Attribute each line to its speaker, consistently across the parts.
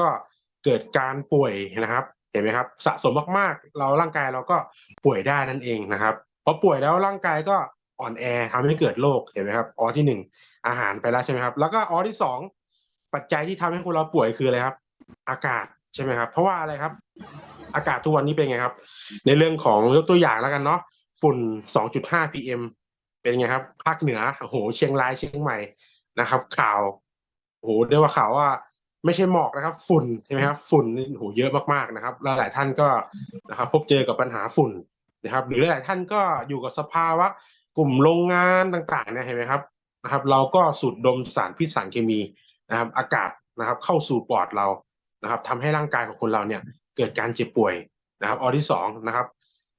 Speaker 1: ก็เกิดการป่วยนะครับเห็นไหมครับสะสมมากๆ เราร่างกายเราก็ป่วยได้นั่นเองนะครับพอป่วยแล้วร่างกายก็อ่อนแอทำให้เกิดโรคเห็นไหมครับออที่หนึ่งอาหารไปแล้วใช่ไหมครับ แล้วก็ออที่สองปัจจัยที่ทำให้คนเราป่วยคืออะไรครับ อากาศใช่ไหมครับ เพราะว่าอะไรครับ อากาศทุกวันนี้เป็นไงครับ ในเรื่องของยกตัวอย่างแล้วกันเนาะฝุ่น 2.5 PM เป็นไงครับ ภาคเหนือโอ้โหเชียงรายเชียงใหม่นะครับ ข่าวโอ้โหเรียกว่าข่าวว่า ไม่ใช่หมอกนะครับ ฝุ่นใช่ไหมครับฝุ่นนี่โอ้โหเยอะมากๆนะครับหลายท่านก็นะครับพบเจอกับปัญหาฝุ่นนะครับ หรือหลายท่านก็อยู่กับสภาวะกลุ่มโรงงานต่างๆเนี่ยเห็นไหมครับนะครับ เราก็สูดดมสารพิษสารเคมีนะครับ อากาศนะครับ เข้าสู่ปอดเรานะครับทำให้ร่างกายของคนเราเนี่ย เกิดการเจ็บป่วยนะครับออที่สองนะครับ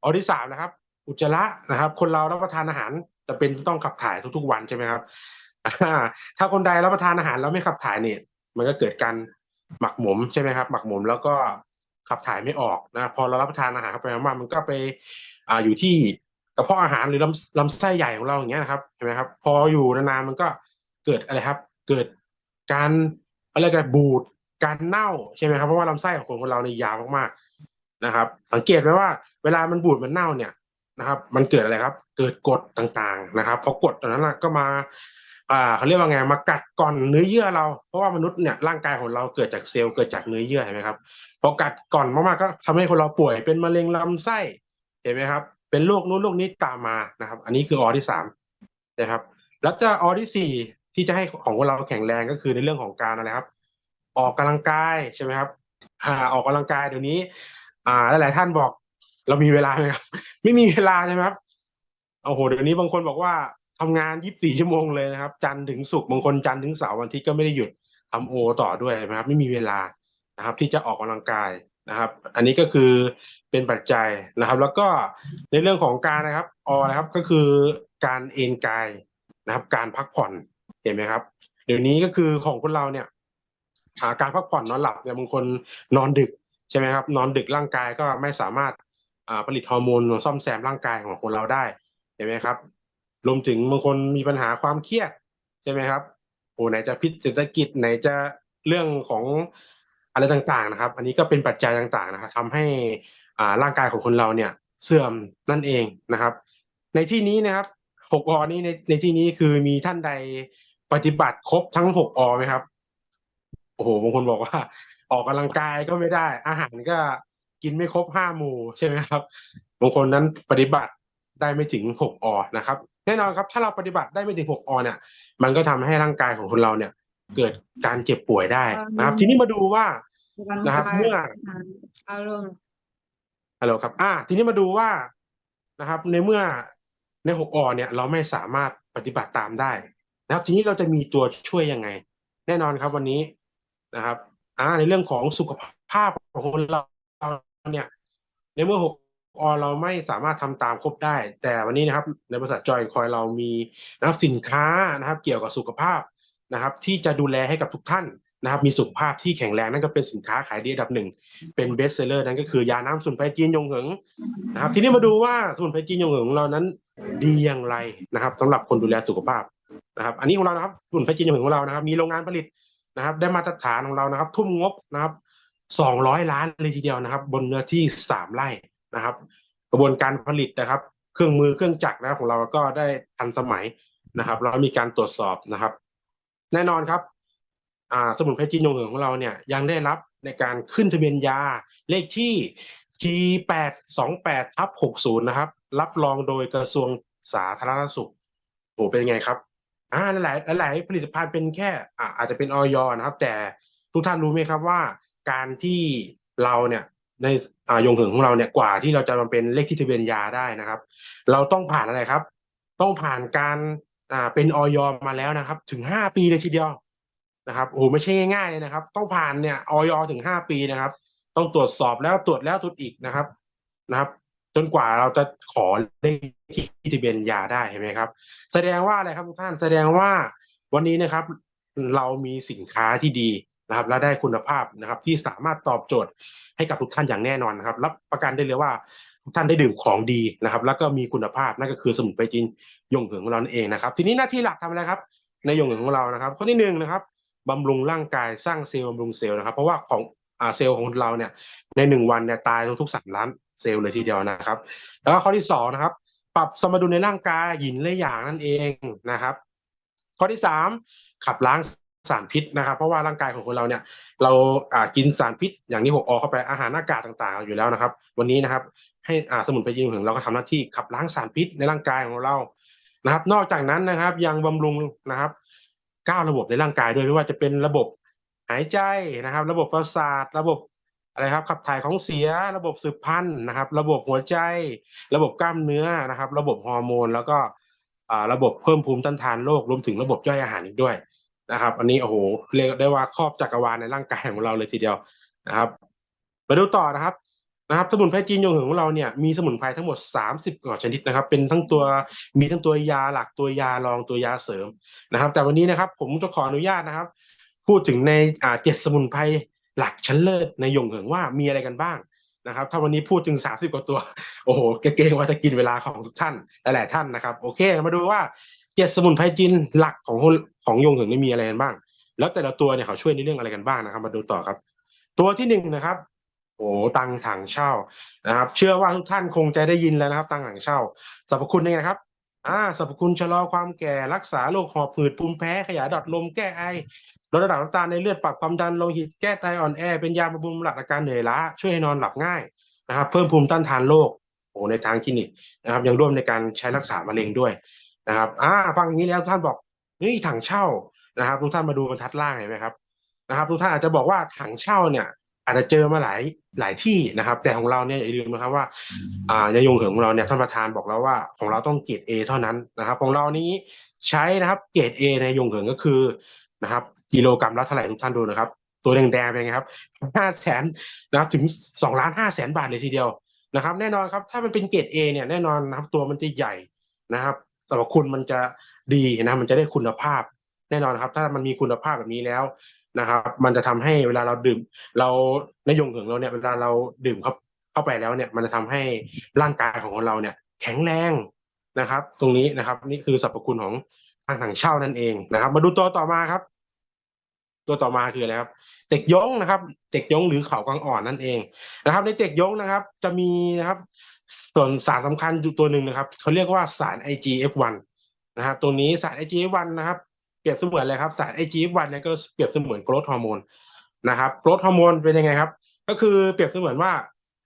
Speaker 1: ออที่สามนะครับ อุจจาระนะครับ คนเรารับประทานอาหารจะเป็นต้องขับถ่ายทุกๆ วันใช่ไหมครับถ้าคนใดรับประทานอาหารแล้วไม่ขับถ่ายเนี่ย มันก็เกิดการหมักหมมใช่ไหมครับ หมักหมมแล้วก็ขับถ่ายไม่ออกนะพอเรารับประทานอาหารเข้าไปมากๆมันก็ไปอ่าอยู่ที่กระเพาะอาหารหรือลำลำไส้ใหญ่ของเราอย่างเงี้ยนะครับเห็นไหมครับ พออยู่นานๆมันก็เกิดอะไรครับ เกิดการอะไรกันบูดการเน่าใช่ไหมครับเพราะว่าลำไส้ของคนคนเราเนี่ยยาวมากๆนะครับ สังเกตไหมว่า เวลามันบูดมันเน่าเนี่ยนะครับ มันเกิดอะไรครับ เกิดกรดต่างๆนะครับพอกรดตรงนั้นนะก็มา อ่าเขาเรียกว่าไงมากัดก่อนเนื้อเยื่อเรา เพราะว่ามนุษย์เนี่ยร่างกายของเราเกิดจากเซลล์เกิดจากเนื้อเยื่อเห็นไหมครับพอกัดก่อนมากๆก็ทำให้คนเราป่วยเป็นมะเร็งลำไส้เห็นไหมครับ เป็นโรคนู้นโรคนี้ตามมานะครับ อันนี้คือออที่สามนะครับ แล้วจะออที่สี่ที่จะให้ของเราแข็งแรงก็คือในเรื่องของการอะไรครับ ออกกำลังกายใช่ไหมครับอ่าออกกำลังกายเดี๋ยวนี้ อ่าหลายๆท่านบอก เรามีเวลาไหมครับ ไม่มีเวลาใช่ไหมครับโอ้โหเดี๋ยวนี้บางคนบอกว่า ทำงานยีิบสี่ชั่วโมงเลยนะครับ จันทร์ถึงศุกร์บางคนจันทร์ถึงเสาร์วันทิตย์ก็ไม่ได้หยุดทำโอต่อด้วยนะครับ ไม่มีเวลานะครับ ที่จะออกกำลังกายนะครับ อันนี้ก็คือเป็นปัจจัยนะครับ แล้วก็ในเรื่องของการนะครับอนะครับก็คือการเอนกายนะครับ การพักผ่อนเห็นไหมครับ เดี๋ยวนี้ก็คือของคนเราเนี่ยหาการพักผ่อนนอนหลับเนี่ยบางคนนอนดึกใช่ไหมครับ นอนดึกร่างกายก็ไม่สามารถผลิตฮอร์โมนซ่อมแซมร่างกายของคนเราได้เห็นไหมครับ รวมถึงบางคนมีปัญหาความเครียดใช่ไหมครับโอ้ไหนจะพิษเศรษฐกิจไหนจะเรื่องของอะไรต่างๆนะครับ อันนี้ก็เป็นปัจจัยต่างๆนะครับทำให้อ่าร่างกายของคนเราเนี่ยเสื่อมนั่นเองนะครับ ในที่นี้นะครับหกอนี้ในในที่นี้คือมีท่านใดปฏิบัติครบทั้งหกอไหมครับโอ้โหบางคนบอกว่า ออกกำลังกายก็ไม่ได้ อาหารก็กินไม่ครบห้าหมู่ใช่ไหมครับบางคนนั้นปฏิบัติได้ไม่ถึงหกอนะครับ แน่นอนครับ ถ้าเราปฏิบัติได้ไม่ถึงหกอเนี่ยมันก็ทำให้ร่างกายของคนเราเนี่ย เกิดการเจ็บป่วยได้นะครับ ทีนี้มาดูว่านะครับเมื่อ
Speaker 2: อารมณ์
Speaker 1: ฮัลโหลครับ อ่า ทีนี้มาดูว่านะครับ ในเมื่อในหกอเนี่ย เราไม่สามารถปฏิบัติตามได้นะครับ ทีนี้เราจะมีตัวช่วยยังไง แน่นอนครับวันนี้นะครับ อ่า ในเรื่องของสุขภาพของคนเราเนี่ย ในเมื่อหก อเราไม่สามารถทำตามครบได้ แต่วันนี้นะครับในบริษัทจอยคอยเรามีนะครับสินค้านะครับเกี่ยวกับสุขภาพนะครับ ที่จะดูแลให้กับทุกท่านนะครับมีสุขภาพที่แข็งแรงนั่นก็เป็นสินค้าขายดีอันดับหนึ่งเป็นเบสเซอร์นั่นก็คือยาน้ำสมุนไพรจีนยงเหิงนะครับทีนี้มาดูว่าสมุนไพรจีนยงเหิงของเรานั้นดีอย่างไรนะครับสำหรับคนดูแลสุขภาพนะครับ อันนี้ของเรานะครับสมุนไพรจีนยงเหิงของเรานะครับ มีโรงงานผลิตนะครับ ได้มาตรฐานของเรานะครับ ทุ่มงบนะครับสองร้อยล้านเลยทีเดียวนะครับ บนเนื้อที่สามไร่ นะครับ กระบวนการผลิตนะครับ เครื่องมือเครื่องจักรนะของเราก็ได้ทันสมัยนะครับแล้วมีการตรวจสอบนะครับ แน่นอนครับอ่าสมุนไพรจีนยงเหิงของเราเนี่ยยังได้รับในการขึ้นทะเบียนยาเลขที่ G828 ทับ60 นะครับ รับรองโดยกระทรวงสาธารณสุขโอ้เป็นไงครับอ่าหลายหลายผลิตภัณฑ์เป็นแค่อ่าอาจจะเป็นออยนะครับ แต่ทุกท่านรู้ไหมครับว่า การที่เราเนี่ย ในอ่ายงเหิงของเราเนี่ยกว่าที่เราจะมาเป็นเลขที่ทะเบียนยาได้นะครับ เราต้องผ่านอะไรครับ ต้องผ่านการอ่าเป็นออยมาแล้วนะครับ ถึงห้าปีเลยทีเดียวนะครับโอ้โหไม่ใช่ง่ายๆเลยนะครับ ต้องผ่านเนี่ยออยถึงห้าปีนะครับ ต้องตรวจสอบแล้วตรวจแล้วตรวจอีกนะครับนะครับ จนกว่าเราจะขอเลขที่ทะเบียนยาได้เห็นไหมครับ แสดงว่าอะไรครับทุกท่านแสดงว่าวันนี้นะครับ เรามีสินค้าที่ดี นะครับและได้คุณภาพนะครับที่สามารถตอบโจทย์ให้กับทุกท่านอย่างแน่นอนนะครับรับประกันได้เลยว่าทุกท่านได้ดื่มของดีนะครับ แล้วก็มีคุณภาพนั่นก็คือสมุนไพรจีนยงเหิงของเรานั่นเองนะครับ ทีนี้หน้าที่หลักทำอะไรครับในยงเหิงของเรานะครับ ข้อที่หนึ่งนะครับบำรุงร่างกายสร้างเซลล์บำรุงเซลล์นะครับ เพราะว่าของอาเซลล์ของเราเนี่ยในหนึ่งวันเนี่ยตายทุกๆสามล้านเซลล์เลยทีเดียวนะครับ แล้วก็ข้อที่สองนะครับ ปรับสมดุลในร่างกายหยินและหยางนั่นเองนะครับ ข้อที่สามขับล้าง สารพิษนะครับ เพราะว่าร่างกายของคนเราเนี่ยเราอ่ากินสารพิษอย่างที่หกอเข้าไปอาหารอากาศต่างๆ อยู่แล้วนะครับ วันนี้นะครับ ให้อ่าสมุนไพรจีนของเราก็ทำหน้าที่ขับล้างสารพิษในร่างกายของเรานะครับ นอกจากนั้นนะครับยังบำรุงนะครับเก้าระบบในร่างกายด้วยไม่ว่าจะเป็นระบบหายใจนะครับ ระบบประสาทระบบอะไรครับขับถ่ายของเสียระบบสืบพันธุ์นะครับ ระบบหัวใจ ระบบกล้ามเนื้อนะครับ ระบบฮอร์โมน แล้วก็อ่าระบบเพิ่มภูมิต้านทานโรครวมถึงระบบย่อยอาหารอีกด้วย นะครับ อันนี้โอ้โหเรียกได้ว่าครอบจักรวาลในร่างกายของเราเลยทีเดียวนะครับมาดูต่อนะครับนะครับสมุนไพรจีนยงเหิงของเราเนี่ยมีสมุนไพรทั้งหมด 30กว่าชนิดนะครับ เป็นทั้งตัวมีทั้งตัวยาหลักตัวยารองตัวยาเสริมนะครับ แต่วันนี้นะครับผมจะขออนุญาตนะครับ พูดถึงในอ่าเจ็ดสมุนไพรหลักชั้นเลิศในยงเหิงว่ามีอะไรกันบ้างนะครับ ถ้าวันนี้พูดถึง 30กว่าตัว โอ้โหเกรงว่าจะกินเวลาของทุกท่านหลายๆท่านนะครับ โอเค มาดูว่าเจ็ดสมุนไพรจีนหลักของ ของยงเหิงนี่มีอะไรกันบ้าง แล้วแต่ละตัวเนี่ยเขาช่วยในเรื่องอะไรกันบ้างนะครับ มาดูต่อครับ ตัวที่หนึ่งนะครับโอ้ตังถังเช่านะครับ เชื่อว่าทุกท่านคงจะได้ยินแล้วนะครับ ตังถังเช่าสรรพคุณเป็นไงครับอ่าสรรพคุณชะลอความแก่รักษาโรคหอบหืดภูมิแพ้ขยายดอดลมแก้ไอลดระดับน้ำตาลในเลือดปรับความดันโลหิตแก้ไตอ่อนแอ เป็นยาบำรุงหลักอาการเหนื่อยล้า ช่วยให้นอนหลับง่ายนะครับ เพิ่มภูมิต้านทานโรคโอ้ในทางคลินิกนะครับ ยังร่วมในการใช้รักษามะเร็งด้วยนะครับอ่าฟังอย่างนี้แล้วท่านบอก เฮ้ยถังเช่านะครับ ทุกท่านมาดูบรรทัดล่างเห็นไหมครับนะครับ ทุกท่านอาจจะบอกว่าถังเช่าเนี่ย อาจจะเจอมาหลายหลายที่นะครับ แต่ของเราเนี่ยอย่าลืมนะครับว่าอ่าในยงเหิงของเราเนี่ยท่านประธานบอกแล้วว่าของเราต้องเกรด A เท่านั้นนะครับ ของเรานี้ใช้นะครับเกรด A ในยงเหิงก็คือนะครับกิโลกรัมละเท่าไหร่ทุกท่านดูนะครับ ตัวแดงๆเป็นไงครับห้าแสนนะครับถึงสองล้านห้าแสนบาทเลยทีเดียวนะครับ แน่นอนครับถ้ามันเป็นเกรด A เนี่ยแน่นอนนะครับตัวมันจะใหญ่นะครับสรรพคุณมันจะ ดีนะมันจะได้คุณภาพแน่นอนครับ ถ้ามันมีคุณภาพแบบนี้แล้วนะครับ มันจะทำให้เวลาเราดื่ม เราในยงเหิงเราเนี่ยเวลาเราดื่มเข้าเข้าไปแล้วเนี่ย มันจะทำให้ร่างกายของเราเนี่ย แข็งแรงนะครับ ตรงนี้นะครับ นี่คือสรรพคุณของทางถังเช่านั่นเองนะครับ มาดูตัวต่อมาครับ ตัวต่อมาคืออะไรครับเต็กยงนะครับเต็กยงหรือเขากวางอ่อนนั่นเองนะครับ ในเต็กยงนะครับ จะมีนะครับ ส่วนสารสำคัญอยู่ตัวหนึ่งนะครับเขาเรียกว่าสาร IGF-1 นะครับ ตรงนี้สาร IGF-1 นะครับ เปรียบเสมือนอะไรครับ สาร IGF-1 เนี่ยก็เปรียบเสมือนโกรทฮอร์โมนนะครับโกรทฮอร์โมนเป็นยังไงครับ ก็คือเปรียบเสมือนว่า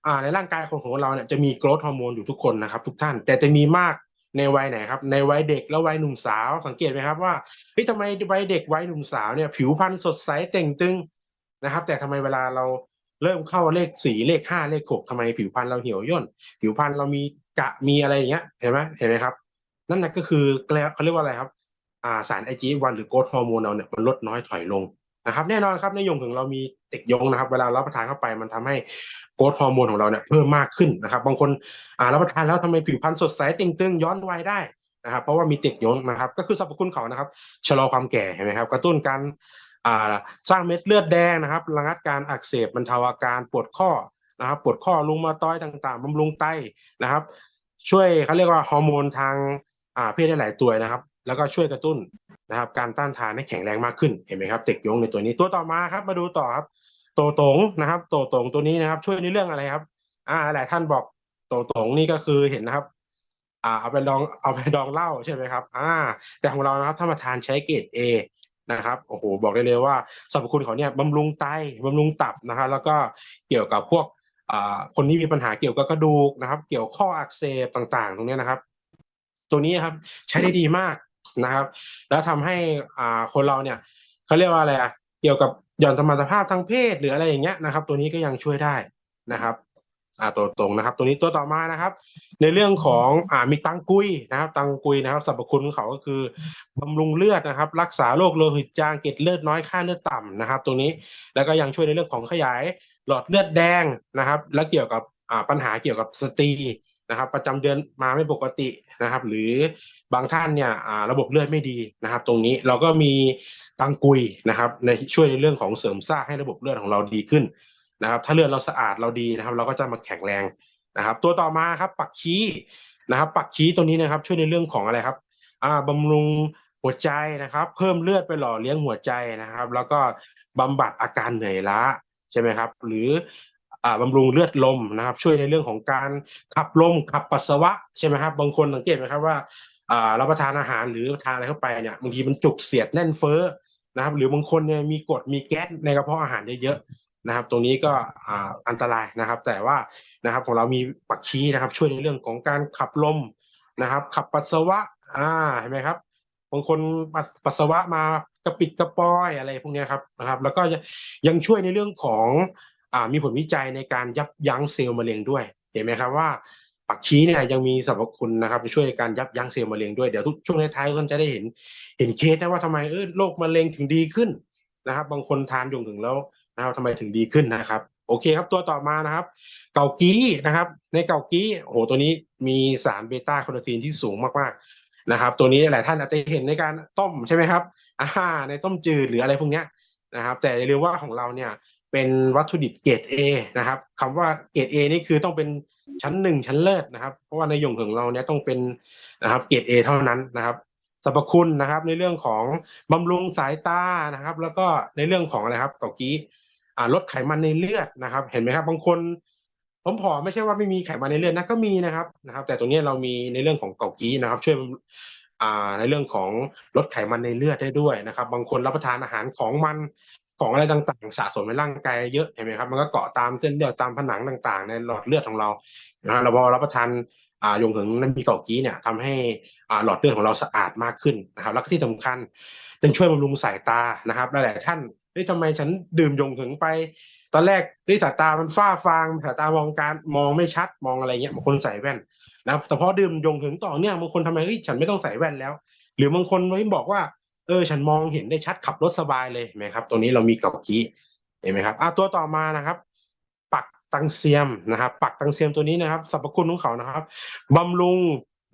Speaker 1: อ่าในร่างกายของของเราเนี่ยจะมีโกรทฮอร์โมนอยู่ทุกคนนะครับ ทุกท่าน แต่จะมีมากในวัยไหนครับ ในวัยเด็กและวัยหนุ่มสาว สังเกตไหมครับว่าเฮ้ยทำไมวัยเด็กวัยหนุ่มสาวเนี่ยผิวพรรณสดใสเต่งตึงนะครับ แต่ทำไมเวลาเราเริ่มเข้าเลขสี่เลขห้าเลขหกทำไมผิวพรรณเราเหี่ยวย่นผิวพรรณเรามีกะมีอะไรอย่างเงี้ยเห็นไหมเห็นไหมครับ นั่นนะก็คือเขาเรียกว่าอะไรครับอ่าสาร IGF-1 หรือโกรทฮอร์โมนเราเนี่ยมันลดน้อยถอยลงนะครับแน่นอนครับในยงถึงเรามีเต็กยงนะครับ เวลารับประทานเข้าไปมันทำให้โกรทฮอร์โมนของเราเนี่ยเพิ่มมากขึ้นนะครับ บางคนอ่ารับประทานแล้วทำไมผิวพรรณสดใสเต่งตึงย้อนวัยได้นะครับ เพราะว่ามีเต็กยงนะครับ ก็คือสรรพคุณเขานะครับ ชะลอความแก่เห็นไหมครับ กระตุ้นการอ่าสร้างเม็ดเลือดแดงนะครับระงับการอักเสบบรรเทาอาการปวดข้อนะครับ ปวดข้อลุงมาต้อยต่างๆบำรุงไตนะครับ ช่วยเขาเรียกว่าฮอร์โมนทาง อ่าเพศได้หลายตัวนะครับ แล้วก็ช่วยกระตุ้นนะครับ การต้านทานให้แข็งแรงมากขึ้นเห็นไหมครับเต็กยงในตัวนี้ตัวต่อมาครับ มาดูต่อครับ โตตงนะครับ โตตงตัวนี้นะครับ ช่วยในเรื่องอะไรครับ อ่าหลายท่านบอกโตตงนี่ก็คือเห็นนะครับ อ่าเอาไปลองเอาไปดองเหล้าใช่ไหมครับ อ่า แต่ของเรานะครับถ้ามาทานใช้เกรด A นะครับโอ้โหบอกได้เลยว่าสรรพคุณเขาเนี่ยบำรุงไตบำรุงตับนะครับ แล้วก็เกี่ยวกับพวกอ่าคนที่มีปัญหาเกี่ยวกับกระดูกนะครับ เกี่ยวข้ออักเสบต่างๆ ตรงนี้นะครับ ตัวนี้ครับ ใช้ได้ดีมากนะครับ แล้วทำให้อ่าคนเราเนี่ยเขาเรียกว่าอะไรอะเกี่ยวกับหย่อนสมรรถภาพทางเพศหรืออะไรอย่างเงี้ยนะครับ ตัวนี้ก็ยังช่วยได้นะครับอ่าตัวตรงนะครับ ตัวนี้ตัวต่อมานะครับ ในเรื่องของอ่ามีตังกุยนะครับ ตังกุยนะครับสรรพคุณของเขาก็คือบำรุงเลือดนะครับ รักษาโรคโลหิตจางเกล็ดเลือดน้อยค่าเลือดต่ำนะครับ ตรงนี้แล้วก็ยังช่วยในเรื่องของขยายหลอดเลือดแดงนะครับ และเกี่ยวกับอ่าปัญหาเกี่ยวกับสตรีนะครับ ประจำเดือนมาไม่ปกติ นะครับ หรือบางท่านเนี่ยระบบเลือดไม่ดีนะครับ ตรงนี้เราก็มีตังกุยนะครับในช่วยในเรื่องของเสริมสร้างให้ระบบเลือดของเราดีขึ้นนะครับ ถ้าเลือดเราสะอาดเราดีนะครับ เราก็จะมาแข็งแรงนะครับ ตัวต่อมาครับปักชี้นะครับ ปักชี้ตัวนี้นะครับ ช่วยในเรื่องของอะไรครับอ่าบำรุงหัวใจนะครับ เพิ่มเลือดไปหล่อเลี้ยงหัวใจนะครับ แล้วก็บำบัดอาการเหนื่อยล้าใช่ไหมครับ หรือ บำรุงเลือดลมนะครับ ช่วยในเรื่องของการขับลมขับปัสสาวะใช่ไหมครับบางคนสังเกตไหมครับว่าอ่ารับประทานอาหารหรือทานอะไรเข้าไปเนี่ยบางทีมันจุกเสียดแน่นเฟ้อนะครับหรือบางคนเนี่ยมีกรดมีแก๊สในกระเพาะอาหารเยอะๆนะครับ ตรงนี้ก็อันตรายนะครับ แต่ว่านะครับของเรามีปักชี้นะครับ ช่วยในเรื่องของการขับลมนะครับ ขับปัสสาวะอ่าเห็นไหมครับบางคนปัสสาวะมากระปิดกระปอยอะไรพวกนี้ครับนะครับ แล้วก็ยังยังช่วยในเรื่องของ มีผลวิจัยในการยับยั้งเซลล์มะเร็งด้วย เห็นไหมครับว่าปักชี้เนี่ยยังมีสรรพคุณนะครับช่วยในการยับยั้งเซลล์มะเร็งด้วยเดี๋ยวทุกช่วงท้ายๆก็จะได้เห็นเห็นเคสนะว่าทำไมเออโรคมะเร็งถึงดีขึ้นนะครับ บางคนทานยงถึงแล้วนะครับทำไมถึงดีขึ้นนะครับ โอเคครับตัวต่อมานะครับ เกากี้นะครับ ในเกากี้โอ้โหตัวนี้มีสารเบต้าแคโรทีนที่สูงมากๆนะครับ ตัวนี้หลายท่านอาจจะเห็นในการต้มใช่ไหมครับอ่าในต้มจืดหรืออะไรพวกเนี้ยนะครับ แต่อย่าลืมว่าของเราเนี่ย เป็นวัตถุดิบเกรด A นะครับคำว่าเกรด A นี่คือต้องเป็นชั้นหนึ่งชั้นเลิศนะครับ เพราะว่าในหยงของเราเนี่ยต้องเป็นนะครับเกรด A เท่านั้นนะครับสรรพคุณนะครับในเรื่องของบำรุงสายตานะครับ แล้วก็ในเรื่องของอะไรครับเกากี้ลดไขมันในเลือดนะครับ เห็นไหมครับบางคนผมผอมไม่ใช่ว่าไม่มีไขมันในเลือดนะก็มีนะครับนะครับ แต่ตรงนี้เรามีในเรื่องของเกากี้นะครับ ช่วยในเรื่องของลดไขมันในเลือดได้ด้วยนะครับ บางคนรับประทานอาหารของมัน ของอะไรต่างๆ สะสมในร่างกายเยอะเห็นไหมครับ มันก็เกาะตามเส้นเลือดตามผนังต่าง ๆ ในหลอดเลือดของเรานะฮะเราพอรับประทานอ่ายงถึงนั้นมีเกากี้เนี่ยทำให้อ่าหลอดเลือดของเราสะอาดมากขึ้นนะครับแล้วที่สำคัญยังช่วยบำรุงสายตานะครับหลายๆท่านเฮ้ยทำไมฉันดื่มยงถึงไป ตอนแรกเฮ้ยสายตามันฝ้าฟางสายตามองการมองไม่ชัดมองอะไรเงี้ยบางคนใส่แว่นนะแต่พอดื่มยงถึงต่อเนื่องบางคนทำไมเฮ้ยฉันไม่ต้องใส่แว่นแล้ว หรือบางคนไว้บอกว่า เออฉันมองเห็นได้ชัดขับรถสบายเลยเห็นไหมครับ ตัวนี้เรามีเกากี้เห็นไหมครับอะตัวต่อมานะครับ ปักตังเซียมนะครับ ปักตังเซียมตัวนี้นะครับสรรพคุณของเขานะครับบำรุง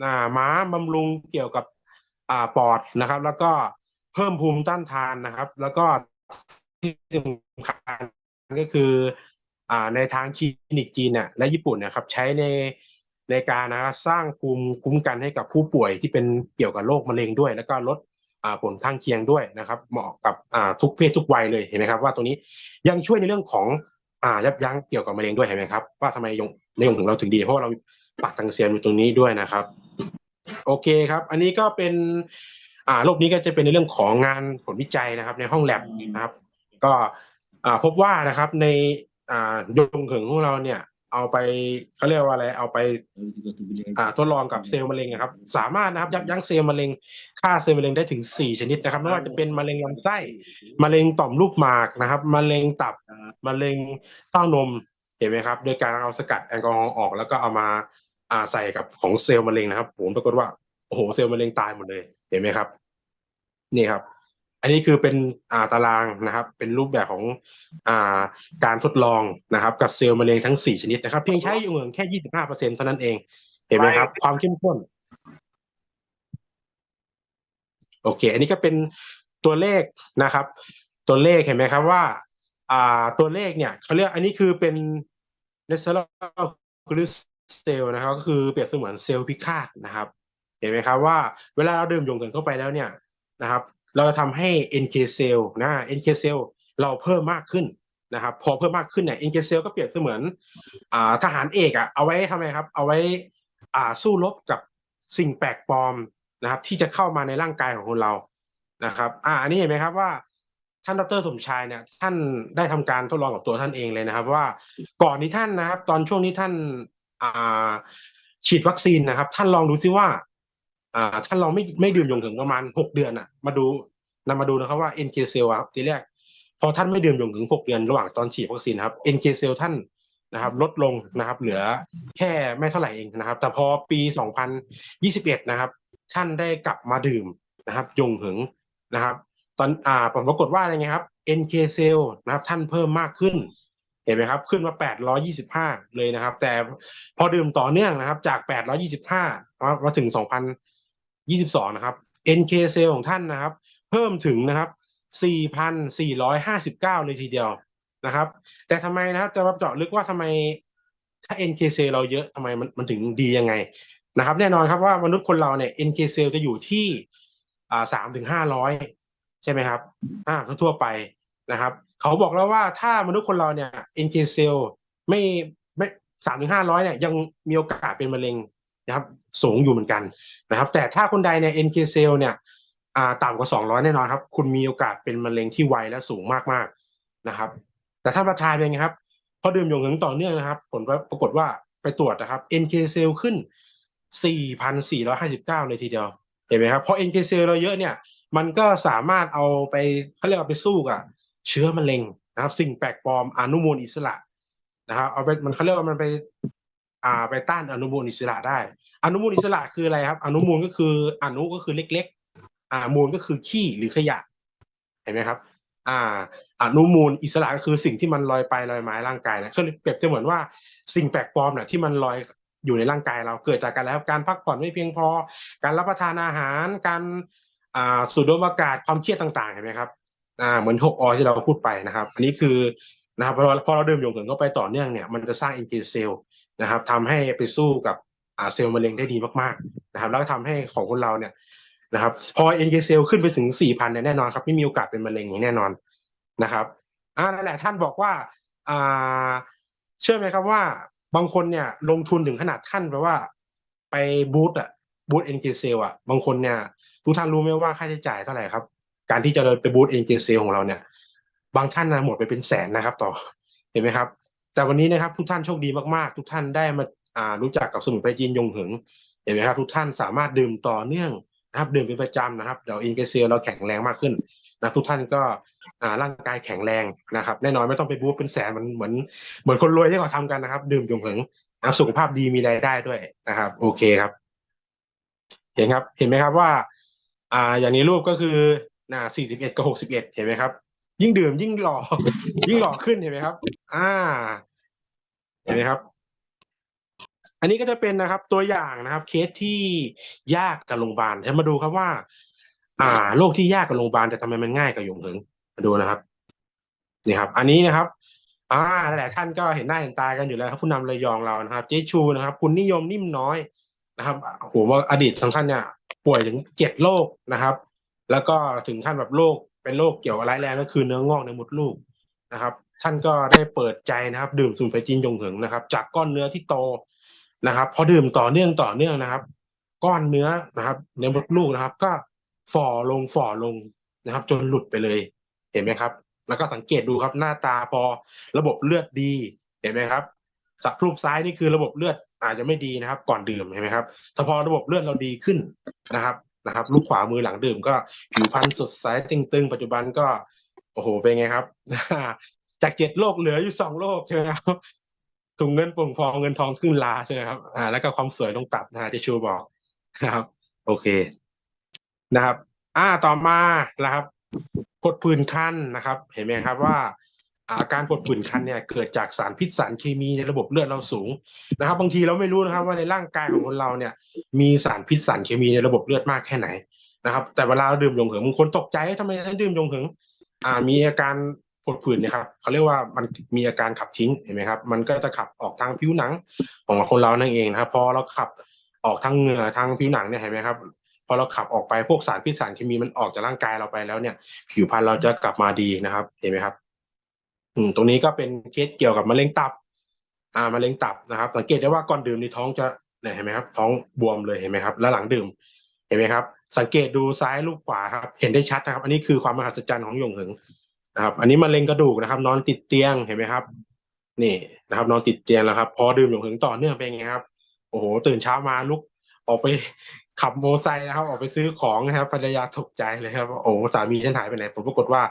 Speaker 1: อ่าม้าบำรุงเกี่ยวกับอ่าปอดนะครับ แล้วก็เพิ่มภูมิต้านทานนะครับ แล้วก็ที่สำคัญก็คืออ่าในทางคลินิกจีนเนี่ยและญี่ปุ่นนะครับ ใช้ในในการนะครับสร้างภูมิคุ้มกันให้กับผู้ป่วยที่เป็นเกี่ยวกับโรคมะเร็งด้วย แล้วก็ลด ผลข้างเคียงด้วยนะครับเหมาะกับทุกเพศทุกวัยเลยเห็นไหมครับว่าตัวนี้ยังช่วยในเรื่องของยับยั้งเกี่ยวกับมะเร็งด้วยเห็นไหมครับว่าทำไมยงในยงถึงเราถึงดี เพราะว่าเราปักตังเซียมอยู่ตรงนี้ด้วยนะครับ โอเคครับ อันนี้ก็เป็นโรคนี้ก็จะเป็นในเรื่องของงานผลวิจัยนะครับ ในห้องแลบนะครับ ก็พบว่านะครับในยงถึงของเราเนี่ย เอาไปเขาเรียกว่าอะไร เอาไปอ่าทดลองกับเซลล์มะเร็งนะครับ สามารถนะครับยับยั้งเซลล์มะเร็งฆ่าเซลล์มะเร็งได้ถึงสี่ชนิดนะครับ ไม่ว่าจะเป็นมะเร็งลำไส้มะเร็งต่อมลูกหมากนะครับมะเร็งตับมะเร็งเต้านมเห็นไหมครับ โดยการเอาสกัดแอลกอฮอล์ออกแล้วก็เอามาอ่าใส่กับของเซลล์มะเร็งนะครับผมปรากฏว่าโอ้โหเซลล์มะเร็งตายหมดเลยเห็นไหมครับ นี่ครับ อันนี้คือเป็นอ่าตารางนะครับ เป็นรูปแบบของอ่าการทดลองนะครับ กับเซลล์มะเร็งทั้งสี่ชนิดนะครับ เพียงใช้อยู่เหมือนแค่ยี่สิบห้าเปอร์เซ็นเท่านั้นเอง เห็นไหมครับ ความเข้มข้น โอเค อันนี้ก็เป็นตัวเลขนะครับ ตัวเลขเห็นไหมครับว่าอ่าตัวเลขเนี่ยเขาเรียกอันนี้คือเป็น natural killer cell นะครับก็คือเปรียบเสมือนเซลล์พิฆาตนะครับ เห็นไหมครับว่าเวลาเราดื่มยงเกินเข้าไปแล้วเนี่ยนะครับ เราจะทำให้ NK cell นะ NK cell เราเพิ่มมากขึ้นนะครับ พอเพิ่มมากขึ้นเนี่ย NK cell ก็เปรียบเสมือนอ่าทหารเอกอะเอาไว้ทำไมครับ เอาไว้อ่าสู้รบกับสิ่งแปลกปลอมนะครับ ที่จะเข้ามาในร่างกายของคนเรานะครับอ่าอันนี้เห็นไหมครับว่าท่านดรสมชายเนี่ยท่านได้ทำการทดลองกับตัวท่านเองเลยนะครับ ว่าก่อนที่ท่านนะครับ ตอนช่วงที่ท่านอ่าฉีดวัคซีนนะครับ ท่านลองดูซิว่า อ่าท่านลองไม่ไม่ดื่มยงถึงประมาณหกเดือนอะ มาดูนำมาดูนะครับว่า NK cell ครับทีแรก พอท่านไม่ดื่มยงถึงหกเดือนระหว่างตอนฉีดวัคซีนครับ NK cell ท่านนะครับ ลดลงนะครับ เหลือแค่ไม่เท่าไหร่เองนะครับ แต่พอปี2021นยี่สิบเอ็ดนะครับ ท่านได้กลับมาดื่มนะครับ ยงถึงนะครับ ตอนอ่าผลปรากฏว่าอะไรไงครับ NK cell นะครับ ท่านเพิ่มมากขึ้นเห็นไหมครับขึ้นมา 825 เลยนะครับ แต่พอดื่มต่อเนื่องนะครับ จาก 825 มาถึง 2022 นะครับ NK cell ของท่านนะครับ เพิ่มถึงนะครับ 4,459 เลยทีเดียวนะครับ แต่ทำไมนะครับจะมาเจาะลึกว่าทำไมถ้า NK cell เราเยอะทำไมมันมันถึงดียังไงนะครับ แน่นอนครับว่ามนุษย์คนเราเนี่ย NK cell จะอยู่ที่อ่าสามถึงห้าร้อยใช่ไหมครับอ่าทั่วไปนะครับ เขาบอกแล้วว่าถ้ามนุษย์คนเราเนี่ย NK cell ไม่ไม่สามถึงห้าร้อยเนี่ยยังมีโอกาสเป็นมะเร็ง นะครับสูงอยู่เหมือนกันนะครับ แต่ถ้าคนใดเนี่ย NK cell เนี่ยต่ำกว่าสองร้อยแน่นอนครับ คุณมีโอกาสเป็นมะเร็งที่ไวและสูงมากๆนะครับ แต่ถ้าประทานเป็นไงครับพอดื่มยงเหิงต่อเนื่องนะครับ ผลปรากฏว่าไปตรวจนะครับ NK cell ขึ้น 4,459 เลยทีเดียว เห็นไหมครับเพราะ NK cell เราเยอะเนี่ย มันก็สามารถเอาไปเขาเรียกว่าไปสู้กับเชื้อมะเร็งนะครับ สิ่งแปลกปลอมอนุมูลอิสระนะครับ เอาไปมันเขาเรียกว่ามันไปอ่าไปต้านอนุมูลอิสระได้ อนุมูลอิสระคืออะไรครับ อนุมูลก็คืออนุก็คือเล็ก ๆ อ่ามูลก็คือขี้หรือขยะ เห็นไหมครับ อ่า อนุมูลอิสระก็คือสิ่งที่มันลอยไปลอยมาในร่างกายนะคือเปรียบเสมือนว่าสิ่งแปลกปลอมเนี่ยที่มันลอยอยู่ในร่างกายเราเกิดจากการแล้วการพักผ่อนไม่เพียงพอ การรับประทานอาหาร การอ่าสูดดมอากาศความเครียดต่างๆเห็นไหมครับอ่าเหมือนหกอที่เราพูดไปนะครับ อันนี้คือนะครับพอพอเราดื่มหยงเหิงเข้าไปต่อเนื่องเนี่ยมันจะสร้างอินเกเซลนะครับทำให้ไปสู้กับ เซลล์มะเร็งได้ดีมากๆนะครับ แล้วก็ทำให้ของคนเราเนี่ยนะครับ พอเอ็นเกเซลขึ้นไปถึงสี่พันเนี่ยแน่นอนครับ ไม่มีโอกาสเป็นมะเร็งอย่างแน่นอนนะครับอ่านั่นแหละท่านบอกว่าอ่าเชื่อไหมครับว่าบางคนเนี่ยลงทุนถึงขนาดขั้นแปลว่า ไปบูตอะบูตเอ็นเกเซลอะบางคนเนี่ยทุกท่านรู้ไหมว่าค่าใช้จ่ายเท่าไหร่ครับ การที่จะไปบูตเอ็นเกเซลของเราเนี่ย บางท่านนะหมดไปเป็นแสนนะครับ ต่อเห็นไหมครับ แต่วันนี้นะครับทุกท่านโชคดีมากๆ ทุกท่านได้มา รู้จักกับสมุนไพรจีนยงเหิงเห็นไหมครับทุกท่านสามารถดื่มต่อเนื่องนะครับดื่มเป็นประจำนะครับเดี๋ยวอินเกเซลเราแข็งแรงมากขึ้นนะทุกท่านก็ร่างกายแข็งแรงนะครับ แน่นอนไม่ต้องไปบูตเป็นแสนมันเหมือนเหมือนคนรวยที่เขาทำกันนะครับ ดื่มยงเหิงนะสุขภาพดีมีรายได้ด้วยนะครับ โอเคครับ เห็นครับ เห็นไหมครับว่า อ่า อย่างนี้รูปก็คือน่ะ41กับ61เห็นไหมครับ ยิ่งดื่มยิ่งหล่อยิ่งหล่อขึ้นเห็นไหมครับ อ่า เห็นไหมครับ อันนี้ก็จะเป็นนะครับตัวอย่างนะครับ เคสที่ยากกับโรงพยาบาลเรามาดูครับว่า อ่าโรคที่ยากกับโรงพยาบาลแต่ทำไมมันง่ายกับหยงเหิงมาดูนะครับนี่ครับ อันนี้นะครับ อ่าหลายท่านก็เห็นหน้าเห็นตากันอยู่แล้วครับผู้นำระยองเรานะครับ เจ๊ชูนะครับ คุณนิยมนิ่มน้อยนะครับโอ้โหว่าอดีตของท่านเนี่ย ป่วยถึงเจ็ดโรคนะครับ แล้วก็ถึงขั้นแบบโรคเป็นโรคเกี่ยวกับร้ายแรงก็คือเนื้องอกในมดลูกนะครับ ท่านก็ได้เปิดใจนะครับ ดื่มสมุนไพรจีนยงเหิงนะครับ จากก้อนเนื้อที่โต นะครับ พอดื่มต่อเนื่องต่อเนื่องนะครับ ก้อนเนื้อนะครับ ในมดลูกนะครับ ก็ฝ่อลงฝ่อลงนะครับ จนหลุดไปเลย เห็นไหมครับ แล้วก็สังเกตดูครับหน้าตาพอระบบเลือดดีเห็นไหมครับสับรูปซ้ายนี่คือระบบเลือดอาจจะไม่ดีนะครับ ก่อนดื่มเห็นไหมครับแต่พอระบบเลือดเราดีขึ้นนะครับนะครับลูกขวามือหลังดื่มก็ผิวพรรณสดใสตึงๆ ปัจจุบันก็โอ้โหเป็นไงครับ จากเจ็ดโรคเหลืออยู่สองโรคใช่ไหมครับ ถุงเงินปุ่งฟองเงินทองขึ้นลาใช่ไหมครับอ่าแล้วก็ความสวยลงตับนะฮะที่ชูบอกนะครับ โอเคนะครับ อ่าต่อมานะครับผดผื่นคันนะครับ เห็นไหมครับว่าอาการผดผื่นคันเนี่ยเกิดจากสารพิษสารเคมีในระบบเลือดเราสูงนะครับ บางทีเราไม่รู้นะครับว่าในร่างกายของคนเราเนี่ย มีสารพิษสารเคมีในระบบเลือดมากแค่ไหนนะครับ แต่เวลาเราดื่มยงเหิงบางคนตกใจทำไมฉันดื่มยงเหิงอ่ามีอาการ ดผื่นเนี่ยครับเขาเรียกว่ามันมีอาการขับทิ้งเห็นไหมครับ มันก็จะขับออกทางผิวหนังของคนเรานั่นเองนะครับพอเราขับออกทางเหงื่อทางผิวหนังเนี่ยเห็นไหมครับพอเราขับออกไปพวกสารพิษสารเคมีมันออกจากร่างกายเราไปแล้วเนี่ย ผิวพรรณเราจะกลับมาดีนะครับ เห็นไหมครับ อืมตรงนี้ก็เป็นเคสเกี่ยวกับมะเร็งตับ อ่ามะเร็งตับนะครับ สังเกตได้ว่าก่อนดื่มในท้องจะเนี่ยเห็นไหมครับ ท้องบวมเลยเห็นไหมครับ แล้วหลังดื่ม เห็นไหมครับ สังเกตดูซ้ายรูปขวาครับ เห็นได้ชัดนะครับ อันนี้คือความมหัศจรรย์ของหยงเหิง นะครับ อันนี้มะเร็งกระดูกนะครับ นอนติดเตียงเห็นไหมครับ นี่นะครับ นอนติดเตียงแล้วครับ พอดื่มหยงเหิงต่อเนื่องเป็นไงครับ โอ้โห ตื่นเช้ามาลุกออกไปขับโมไซค์นะครับ ออกไปซื้อของนะครับภรรยาตกใจเลยครับ โอ้สามีฉันหายไปไหนผลปรากฏว่า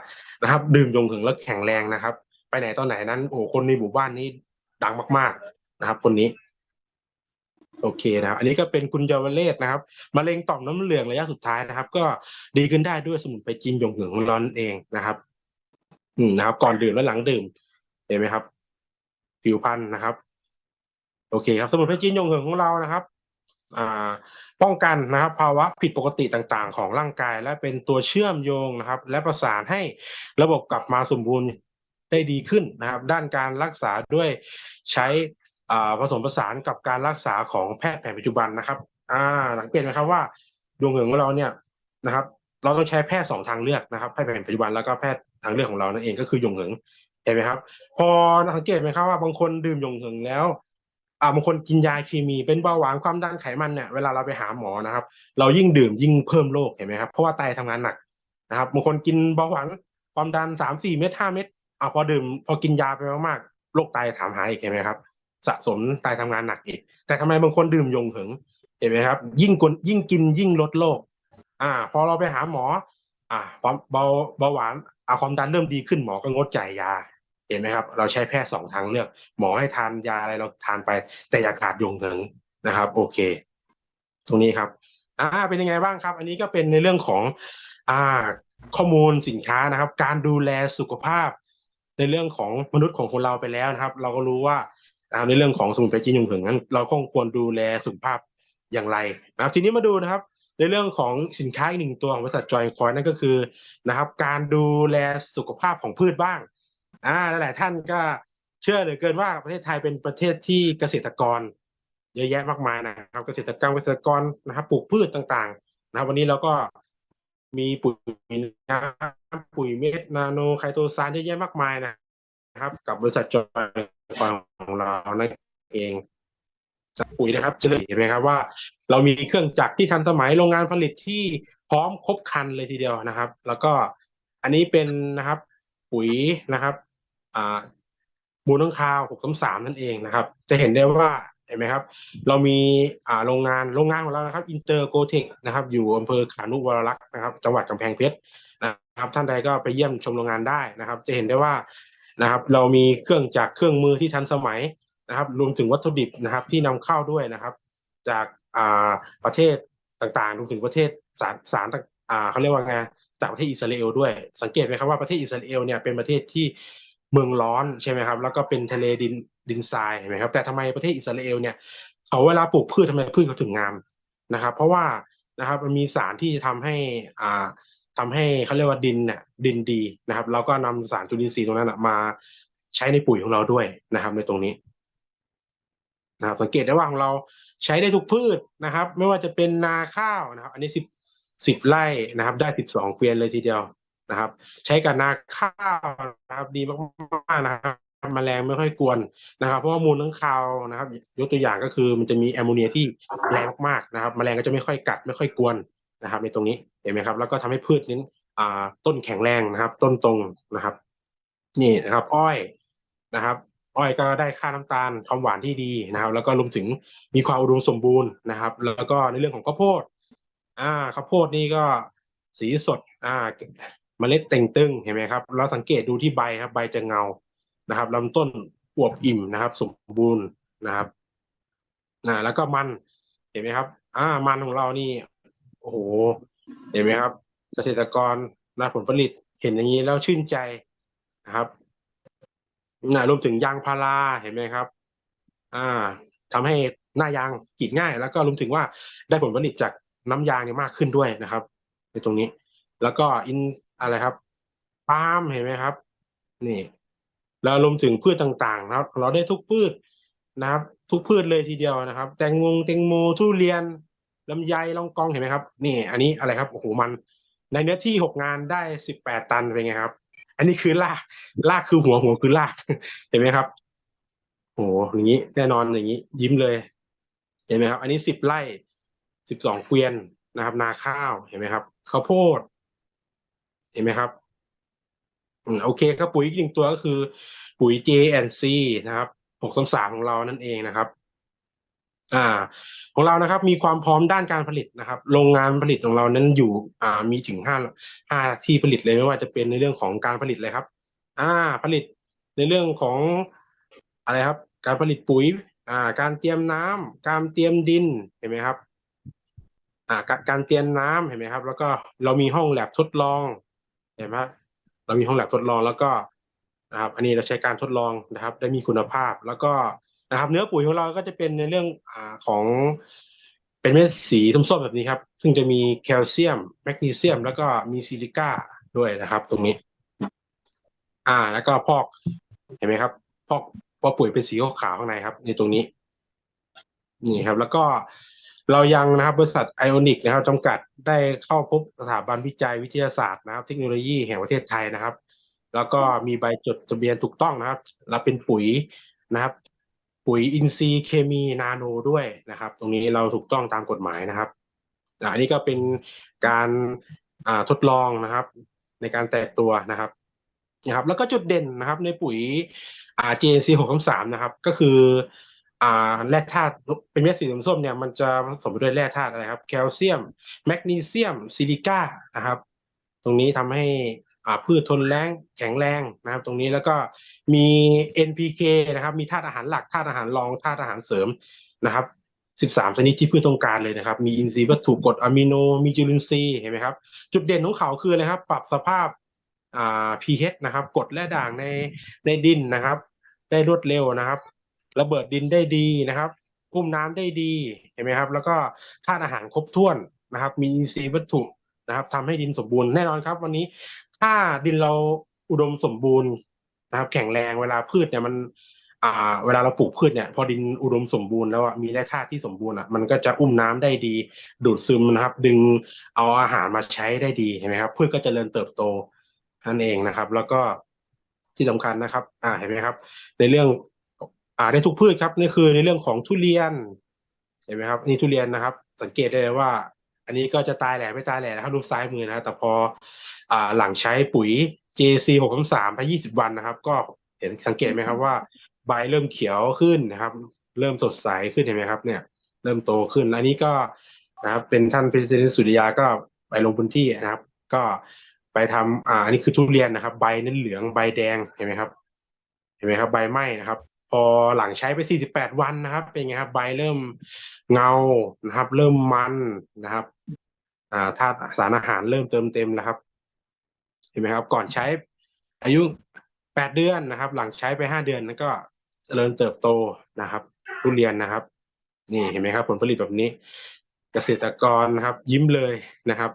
Speaker 1: นะครับ ดื่มยงถึงแล้วแข็งแรงนะครับ ไปไหนตอนไหนนั้น โอ้คนในหมู่บ้านนี้ดังมากๆนะครับ คนนี้ โอเคนะครับ อันนี้ก็เป็นคุณเยาวเลศนะครับมะเร็งต่อมน้ำเหลืองระยะสุดท้ายนะครับ ก็ดีขึ้นได้ด้วยสมุนไพรจีนยงถึงของเรานั่นเองนะครับ นะครับ ก่อนดื่มและหลังดื่ม เห็นไหมครับ ผิวพรรณนะครับ โอเคครับ สมุนไพรจีนยงเหิงของเรานะครับ อ่า ป้องกันนะครับ ภาวะผิดปกติต่างๆ ของร่างกาย และเป็นตัวเชื่อมโยงนะครับ และประสานให้ระบบกลับมาสมบูรณ์ได้ดีขึ้นนะครับ ด้านการรักษาด้วยใช้อ่าผสมผสานกับการรักษาของแพทย์แผนปัจจุบันนะครับ อ่าสังเกตไหมครับว่าดวงเหิงของเราเนี่ยนะครับ เราต้องใช้แพทย์สองทางเลือกนะครับ แพทย์แผนปัจจุบันแล้วก็แพทย์ ทางเลือกของเรานั่นเองก็คือยงเหิงเห็นไหมครับ พอสังเกตไหมครับว่าบางคนดื่มยงเหิงแล้วอ่าบางคนกินยาเคมีเป็นเบาหวานความดันไขมันเนี่ยเวลาเราไปหาหมอนะครับ เรายิ่งดื่มยิ่งเพิ่มโรคเห็นไหมครับเพราะว่าไตทำงานหนักนะครับบางคนกินเบาหวานความดันสามสี่เม็ดห้าเม็ดอ่าพอดื่ม พอกินยาไปมากๆโรคไตถามหาอีกเห็นไหมครับ สะสมไตทำงานหนักอีก แต่ทำไมบางคนดื่มยงเหิงเห็นไหมครับ ยิ่งกนยิ่งกินยิ่งลดโรคอ่า พอเราไปหาหมอ อ่าเบาเบาหวาน อาความดันเริ่มดีขึ้นหมอก็งดจ่ายยาเห็นไหมครับ เราใช้แพทย์สองทางเลือก หมอให้ทานยาอะไรเราทานไป แต่อย่าขาดยงเหิงนะครับ โอเค ตรงนี้ครับอ่าเป็นยังไงบ้างครับ อันนี้ก็เป็นในเรื่องของอ่าข้อมูลสินค้านะครับ การดูแลสุขภาพ ในเรื่องของมนุษย์ของคนเราไปแล้วนะครับ เราก็รู้ว่าในเรื่องของสมุนไพรจีนยงเหิงนั้น เราคงควรดูแลสุขภาพอย่างไรนะครับ ทีนี้มาดูนะครับ ในเรื่องของสินค้าอีกหนึ่งตัวของบริษัทจอยคอยนั่นก็คือนะครับ การดูแลสุขภาพของพืชบ้างอ่าหลายท่านก็เชื่อเหลือเกินว่าประเทศไทยเป็นประเทศที่เกษตรกร เยอะแยะมากมายนะครับ เกษตรกรรมเกษตรกรนะครับปลูกพืชต่างๆ นะครับ วันนี้เราก็มีปุ๋ยน้ำปุ๋ยเม็ดนาโนไคโตซานเยอะแยะมากมายนะครับ กับบริษัทจอยคอยของเรานั่นเอง จากปุ๋ยนะครับจะเห็นไหมครับว่า เรามีเครื่องจักรที่ทันสมัยโรงงานผลิตที่พร้อมครบคันเลยทีเดียวนะครับ แล้วก็อันนี้เป็นนะครับ ปุ๋ยนะครับอ่ามูลน้ำคาว633นั่นเองนะครับ จะเห็นได้ว่าเห็นไหมครับ เรามีอ่าโรงงานโรงงานของเรานะครับอินเตอร์โกเทคนะครับ อยู่อำเภอขานุวรลักษ์นะครับ จังหวัดกำแพงเพชรนะครับ ท่านใดก็ไปเยี่ยมชมโรงงานได้นะครับ จะเห็นได้ว่านะครับ เรามีเครื่องจักรเครื่องมือที่ทันสมัย นะครับรวมถึงวัตถุดิบนะครับที่นำเข้าด้วยนะครับ จากาประเทศต่างๆรวมถึงประเทศสารสารเขาเรียกว่าไงจากประเทศอิสราเอลด้วย สังเกตไหมครับว่าประเทศอิสราเอลเนี่ยเป็นประเทศที่เมืองร้อนใช่ไหมครับ แล้วก็เป็นทะเลดินดินทรายเห็นไหมครับ แต่ทำไมประเทศอิสราเอลเนี่ยเขาเวลาปลูกพืชทำไมพืชเขาถึงงามนะครับ เพราะว่านะครับมันมีสารที่จะทำให้อ่าทำให้เขาเรียกว่าดินเนี่ยดินดีนะครับ แล้วก็นำสารจุลินทรีย์ตรงนั้นมาใช้ในปุ๋ยของเราด้วยนะครับในตรงนี้ นะครับสังเกตได้ว่าของเราใช้ได้ทุกพืชนะครับ ไม่ว่าจะเป็นนาข้าวนะครับ อันนี้สิบสิบไร่นะครับ ได้สิบสองเกวียนเลยทีเดียวนะครับ ใช้กับนาข้าวนะครับ ดีมากๆนะครับแมลงไม่ค่อยกวนนะครับ เพราะว่ามูลทั้างคาวนะครับ ยกตัวอย่างก็คือมันจะมีแอมโมเนียที่แรงมากๆนะครับแมลงก็จะไม่ค่อยกัดไม่ค่อยกวนนะครับ ในตรงนี้เห็นไหมครับ แล้วก็ทำให้พืชนี้อ่าต้นแข็งแรงนะครับ ต้นตรงนะครับ นี่นะครับ อ้อยนะครับ อ้อยก็ได้ค่าน้ำตาลความหวานที่ดีนะครับ แล้วก็รวมถึงมีความอุดมสมบูรณ์นะครับ แล้วก็ในเรื่องของข้าวโพดอ่าข้าวโพดนี่ก็สีสดอ่าเมล็ดเต่งตึงเห็นไหมครับเราสังเกตดูที่ใบครับ ใบจะเงานะครับลำต้นอวบอิ่มนะครับ สมบูรณ์นะครับอ่าแล้วก็มันเห็นไหมครับ อ่ามันของเรานี่โอ้โหเห็นไหมครับ เกษตรกรนะผลผลิตเห็นอย่างนี้แล้วชื่นใจนะครับ นะรวมถึงยางพาราเห็นไหมครับ อ่าทำให้หน้ายางกรีดง่าย แล้วก็รวมถึงว่าได้ผลผลิตจากน้ำยางเนี่ยมากขึ้นด้วยนะครับ ในตรงนี้ แล้วก็อินอะไรครับปาล์มเห็นไหมครับ นี่แล้วรวมถึงพืชต่างๆนะครับ เราได้ทุกพืชนะครับ ทุกพืชเลยทีเดียวนะครับ แตงงงแตงโมทุเรียนลำไยลองกองเห็นไหมครับ นี่ อันนี้อะไรครับโอ้โหมัน ในเนื้อที่หกงานได้สิบแปดตันเป็นไงครับ อันนี้คือรากรากคือหัวหัวคือราก เห็นไหมครับโอ้อย่างนี้แน่นอนอย่างนี้ ยิ้มเลย เห็นไหมครับ อันนี้สิบไร่สิบสองเกวียนนะครับ นาข้าวเห็นไหมครับข้าวโพด เห็นไหมครับอืมโอเคครับปุ๋ยอีกหนึ่งตัวก็คือ ปุ๋ย J&C นะครับหกสามสามของเรานั่นเองนะครับ อ่าของเรานะครับมีความพร้อมด้านการผลิตนะครับ โรงงานผลิตของเรานั้นอยู่อ่ามีถึงห้าห้าที่ผลิตเลยไม่ว่าจะเป็นในเรื่องของการผลิตเลยครับ อ่าผลิตในเรื่องของอะไรครับ การผลิตปุ๋ยอ่าการเตรียมน้ำการเตรียมดินเห็นไหมครับอ่าการเตรียมน้ำเห็นไหมครับ แล้วก็เรามีห้องแลบทดลองเห็นไหมเรามีห้องแลบทดลองแล้วก็นะครับอันนี้เราใช้การทดลองนะครับ ได้มีคุณภาพแล้วก็ นะครับ เนื้อปุ๋ยของเราก็จะเป็นในเรื่องอของเป็นเม็ดสีส้มๆแบบนี้ครับ ซึ่งจะมีแคลเซียม แมกนีเซียม แล้วก็มีซิลิก้าด้วยนะครับ ตรงนี้ อ่า แล้วก็พอกเห็นไหมครับ พอกพอกปุ๋ยเป็นสีขาวข้างในครับ ในตรงนี้ นี่ครับ แล้วก็เรายังนะครับ บริษัทไอออนิกนะครับจำกัดได้เข้าพบสถาบันวิจัยวิทยาศาสตร์นะครับ เทคโนโลยีแห่งประเทศไทยนะครับ แล้วก็มีใบจดทะเบียนถูกต้องนะครับและเป็นปุ๋ยนะครับ ปุ๋ยอินทรีย์เคมีนาโนด้วยนะครับ ตรงนี้เราถูกต้องตามกฎหมายนะครับอันนี้ก็เป็นการทดลองนะครับ ในการแตกตัวนะครับนะครับ แล้วก็จุดเด่นนะครับในปุ๋ยอ่า JNC หกสามนะครับ ก็คืออแร่ธาตุเป็นเม็ดสีส้มๆเนี่ยมันจะผสมไปด้วยแร่ธาตุอะไรครับ แคลเซียม แมกนีเซียมซิลิก้านะครับ ตรงนี้ทำให้ พืชทนแรงแข็งแรงนะครับ ตรงนี้แล้วก็มี NPK นะครับ มีธาตุอาหารหลักธาตุอาหารรองธาตุอาหารเสริมนะครับ13 ชนิดที่พืชต้องการเลยนะครับ มีอินทรีย์วัตถุกรดอะมิโน มีจุลินทรีย์เห็นไหมครับ จุดเด่นของเขาคืออะไรครับ ปรับสภาพอ่า pH นะครับกรดและด่างในในดินนะครับ ได้รวดเร็วนะครับ ระเบิดดินได้ดีนะครับอุ้มน้ำได้ดีเห็นไหมครับ แล้วก็ธาตุอาหารครบถ้วนนะครับ มีอินทรีย์วัตถุนะครับทำให้ดินสมบูรณ์แน่นอนครับ วันนี้ ถ้าดินเราอุดมสมบูรณ์นะครับ แข็งแรงเวลาพืชเนี่ยมัน อ่า เวลาเราปลูกพืชเนี่ย พอดินอุดมสมบูรณ์แล้วมีแร่ธาตุที่สมบูรณ์อะมันก็จะอุ้มน้ำได้ดี ดูดซึมนะครับ ดึงเอาอาหารมาใช้ได้ดีเห็นไหมครับพืชก็จเจริญเติบโตนั่นเองนะครับ แล้วก็ที่สำคัญนะครับ อ่าเห็นไหมครับ ในเรื่อง อ่าในทุกพืชครับนี่คือในเรื่องของทุเรียนเห็นไหมครับนี่ทุเรียนนะครับ สังเกตได้เลยว่า อันนี้ก็จะตายแหล่ไม่ตายแหล่นะครับรูปซ้ายมือนะแต่พอ อ่าหลังใช้ปุ๋ย JC หกสามไปยี่สิบวันนะครับ ก็เห็นสังเกตไหมครับว่า ใบเริ่มเขียวขึ้นนะครับ เริ่มสดใสขึ้นเห็นไหมครับ เนี่ย เริ่มโตขึ้นอันนี้ก็นะครับ เป็นท่านพิเศษสุริยาก็ไปลงพื้นที่นะครับ ก็ไปทำอ่าอันนี้คือทุเรียนนะครับ ใบนั้นเหลืองใบแดงเห็นไหมครับ เห็นไหมครับ ใบไหม้นะครับ พอหลังใช้ไป 48 วันนะครับ เป็นไงครับใบเริ่มเงานะครับ เริ่มมันนะครับ อ่าธาตุสารอาหารเริ่มเติมเต็มแล้วครับ เห็นไหมครับ ก่อนใช้อายุ8เดือนนะครับ หลังใช้ไป5เดือนนั้นก็เจริญเติบโตนะครับทุเรียนนะครับ นี่เห็นไหมครับ ผลผลิตแบบนี้ เกษตรกรนะครับ ยิ้มเลยนะครับ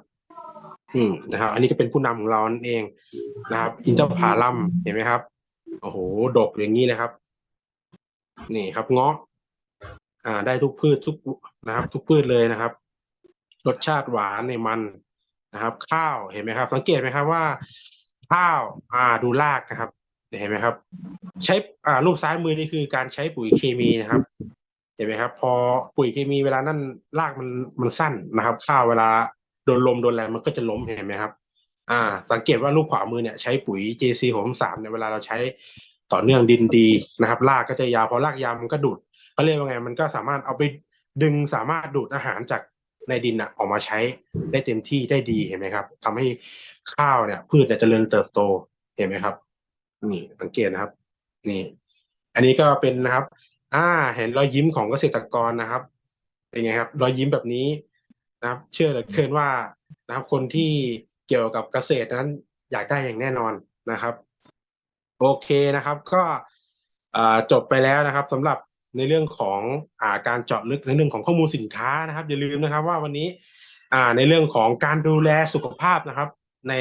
Speaker 1: อืมนะครับ อันนี้ก็เป็นผู้นำของเรานั่นเองนะครับ อินทผลัมเห็นไหมครับโอ้โหดกอย่างนี้เลยครับ นี่ครับเงาะอ่า ได้ทุกพืชทุกนะครับ ทุกพืชเลยนะครับ รสชาติหวานในมัน นะครับ ข้าวเห็นไหมครับ สังเกตไหมครับว่า ข้าวอ่าดูรากนะครับเห็นไหมครับ ใช้อ่ารูปซ้ายมือนี่คือการใช้ปุ๋ยเคมีนะครับ เห็นไหมครับ พอปุ๋ยเคมีเวลานั่นรากมันมันสั้นนะครับ ข้าวเวลาโดนลมโดนแรงมันก็จะล้มเห็นไหมครับ อ่า สังเกตว่ารูปขวามือเนี่ยใช้ปุ๋ย JC หกสามเนี่ยเวลาเราใช้ต่อเนื่องดินดีนะครับรากก็จะยาวพอรากยาวมันก็ดูดเขาเรียกว่าไงมันก็สามารถเอาไปดึงสามารถดูดอาหารจาก ในดินอะออกมาใช้ได้เต็มที่ได้ดีเห็นไหมครับทำให้ข้าวเนี่ย พืชเนี่ยเจริญเติบโตเห็นไหมครับ นี่สังเกตนะครับ นี่ อันนี้ก็เป็นนะครับ อ่า เห็นรอยยิ้มของเกษตรกรนะครับ เป็นไงครับ รอยยิ้มแบบนี้นะครับ เชื่อเหลือเกินว่านะครับ คนที่เกี่ยวกับเกษตรนั้น อยากได้อย่างแน่นอนนะครับ โอเคนะครับ ก็จบไปแล้วนะครับสำหรับ ในเรื่องของอาการเจาะลึกในเรื่องของข้อมูลสินค้านะครับอย่าลืมนะครับว่าวันนี้อ่าในเรื่องของการดูแลสุขภาพนะครับ ใน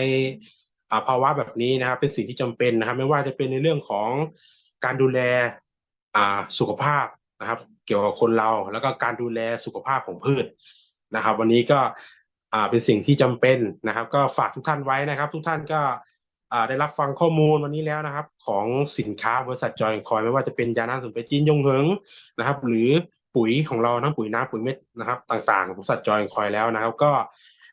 Speaker 1: าภาวะแบบนี้นะครับ เป็นสิ่งที่จำเป็นนะครับ ไม่ว่าจะเป็นในเรื่องของการดูแลอ่าสุขภาพนะครับ เกี่ยวกับคนเราแล้วก็การดูแลสุขภาพของพืชนะครับ วันนี้ก็อ่าเป็นสิ่งที่จำเป็นนะครับ ก็ฝากทุกท่านไว้นะครับ ทุกท่านก็ ได้รับฟังข้อมูลวันนี้แล้วนะครับ ของสินค้าบริษัทจอยคอยไม่ว่าจะเป็นยาน้ำสมุนไพรจีนยงเหิงนะครับ หรือปุ๋ยของเราทั้งปุ๋ยน้ำปุ๋ยเม็ดนะครับ ต่างๆ ของบริษัทจอยคอยแล้วนะครับ ก็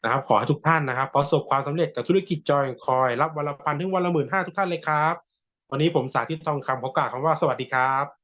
Speaker 1: นะครับขอให้ทุกท่านนะครับประสบความสำเร็จกับธุรกิจจอยคอย รับวันละพันถึงวันละหมื่นห้าทุกท่านเลยครับ วันนี้ผมสาธิตทองคำขอกล่าวคำว่าสวัสดีครับ